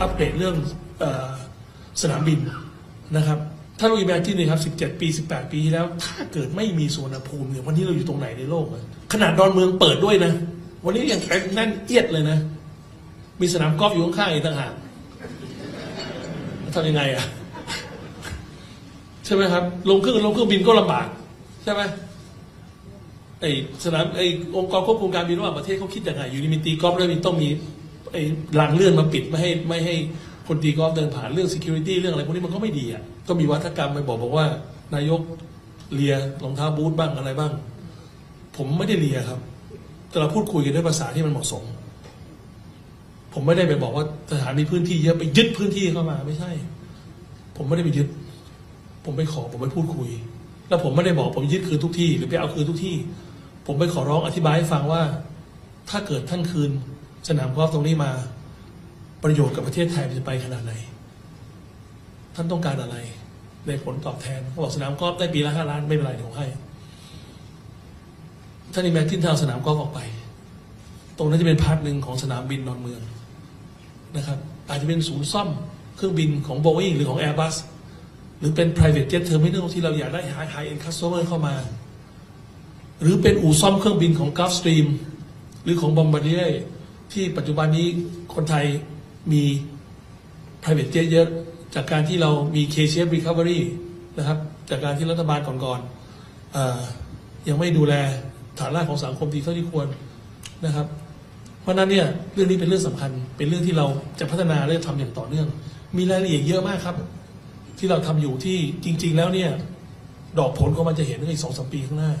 อัปเอ่องสนามบินนะครับถ้าเราอีแมจินเลยครับ17 ปี 18 ปีที่แล้ว ถ้าเกิดไม่มีสวนภูมิเนี่ยวันนี้เราอยู่ตรงไหนในโลกขนาดดอนเมืองเปิดด้วยนะ วันนี้ยังแน่นเอียดเลยนะ มีสนามกอล์ฟอยู่ข้างๆอีกต่างหากทำยังไงอะใช่ไหมครับ ลงเครื่องลงเครื่องบินก็ลำบาก ใช่ไหมไอสนามไอองค์กรควบคุมการบินระหว่างประเทศเขาคิดยังไงอยู่ดีมีตีกอล์ฟแล้วมีต้องมี อรางเลื่อนมาปิดไม่ให้ไม่ให้คนตีกอล์ฟเดินผ่านเรื่อง security เรื่องอะไรพวกนี้มันก็ไม่ดีอะก็มีวัฒกรรมไปบอกบอกว่า นายกเลียรองเท้าบูทบ้างอะไรบ้าง ผมไม่ได้เลียครับ แต่เราพูดคุยกันด้วยภาษาที่มันเหมาะสม ผมไม่ได้ไปบอกว่าสถานมีพื้นที่เยอะไปยึดพื้นที่เข้ามาไม่ใช่ ผมไม่ได้ไปยึด ผมไปขอผมไปพูดคุย แล้วผมไม่ได้บอกผมยึดคืนทุกที่ หรือไปเอาคืนทุกที่ ผมไปขอร้องอธิบายให้ฟังว่า ถ้าเกิดท่านคืน สนามกอล์ฟตรงนี้มาประโยชน์กับประเทศไทยจะไปขนาดไหน ท่านต้องการอะไร ในผลตอบแทนเขาบอกสนามกอล์ฟได้ปีละห้าล้านไม่เป็นไรเดี๋ยวผมให้ท่านอีแมทินทางสนามกอล์ฟออกไป ตรงนั้นจะเป็นพาร์ทหนึ่งของสนามบินดอนเมืองนะครับอาจจะเป็นศูนย์ซ่อมเครื่องบินของ Boeing หรือของ Airbus หรือเป็น private jet terminal ที่เราอยากได้ high high end customer เข้ามา หรือเป็นอู่ซ่อมเครื่องบินของ Gulfstream หรือของ Bombardier ที่ปัจจุบันนี้คนไทยมี private jet เยอะ จากการที่เรามี K-shape recovery นะครับ จากการที่รัฐบาลก่อนๆยังไม่ดูแลฐานรากของสังคมดีเท่าที่ควรนะครับ เพราะนั้นเนี่ยเรื่องนี้เป็นเรื่องสำคัญ เป็นเรื่องที่เราจะพัฒนาและทำอย่างต่อเนื่อง มีรายละเอียดเยอะมากครับ ที่เราทำอยู่ที่จริง ๆ แล้วเนี่ย ดอกผลของมันจะเห็นในอีกสองสามปีข้างหน้า